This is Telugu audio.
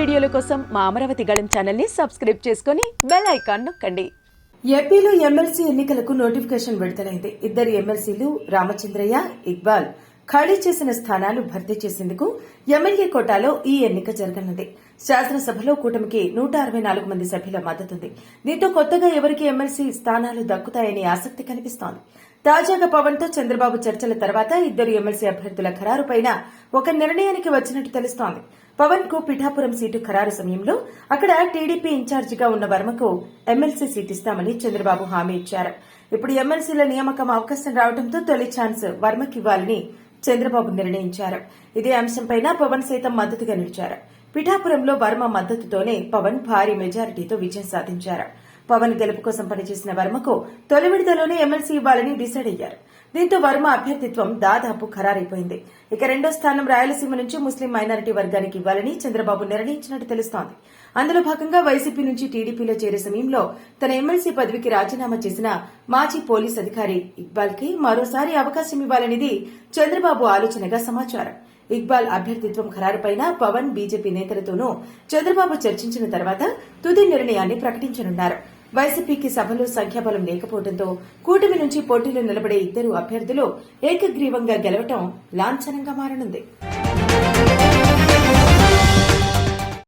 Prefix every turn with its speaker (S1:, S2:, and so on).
S1: కోసం మా అమరావతి గళం ఛానల్ని సబ్స్క్రైబ్ చేసుకుని బెల్ ఐకాన్ నొక్కండి.
S2: ఏపీలో ఎమ్మెల్సీ ఎన్నికలకు నోటిఫికేషన్ విడుదలైంది. ఇద్దరు ఎమ్మెల్సీలు రామచంద్రయ్య ఇక్బాల్ ఖాళీ చేసిన స్థానాలు భర్తీ చేసేందుకు ఎమ్మెల్యే కోటాలో ఈ ఎన్నిక జరగనుంది. శాసనసభలో కూటమికి నూట అరవై నాలుగు మంది సభ్యుల మద్దతుంది దీంతో కొత్తగా ఎవరికి ఎమ్మెల్సీ స్థానాలు దక్కుతాయని ఆసక్తి కనిపిస్తోంది. తాజాగా పవన్తో చంద్రబాబు చర్చల తర్వాత ఇద్దరు ఎమ్మెల్సీ అభ్యర్థుల ఖరారుపైన ఒక నిర్ణయానికి వచ్చినట్టు తెలుస్తోంది. పవన్కు పిఠాపురం సీటు ఖరారు సమయంలో అక్కడ టీడీపీ ఇన్ఛార్జిగా ఉన్న వర్మకు ఎమ్మెల్సీ సీట్ ఇస్తామని చంద్రబాబు హామీ ఇచ్చారు. ఇప్పుడు ఎమ్మెల్సీల నియామకం అవకాశం రావడంతో తొలి ఛాన్స్ వర్మకివ్వాలని చంద్రబాబు నిర్ణయించారు. ఇదే అంశంపైన పవన్ సైతం మద్దతుగా నిలిచారు. పిఠాపురంలో వర్మ మద్దతుతోనే పవన్ భారీ మెజారిటీతో విజయం సాధించారు. పవన్ గెలుపు కోసం పనిచేసిన వర్మకు తొలి విడతలోనే ఎమ్మెల్సీ ఇవ్వాలని డిసైడ్ అయ్యారు. దీంతో వర్మ అభ్యర్థిత్వం దాదాపు ఖరారైపోయింది. ఇక రెండో స్థానం రాయలసీమ నుంచి ముస్లిం మైనారిటీ వర్గానికి ఇవ్వాలని చంద్రబాబు నిర్ణయించినట్టు తెలుస్తోంది. అందులో భాగంగా వైసీపీ నుంచి టీడీపీలో చేరే సమయంలో తన ఎమ్మెల్సీ పదవికి రాజీనామా చేసిన మాజీ పోలీస్ అధికారి ఇక్బాల్కి మరోసారి అవకాశం ఇవ్వాలనేది చంద్రబాబు ఆలోచనగా సమాచారం. ఇక్బాల్ అభ్యర్థిత్వం ఖరారుపైన పవన్ బీజేపీ నేతలతోనూ చంద్రబాబు చర్చించిన తర్వాత తుది నిర్ణయాన్ని ప్రకటించనున్నారు. వైసీపీకి సభలో సంఖ్యాబలం లేకపోవడంతో కూటమి నుంచి పోటీలో నిలబడే ఇద్దరు అభ్యర్థులు ఏకగ్రీవంగా గెలవటం లాంఛనంగా మారనుంది.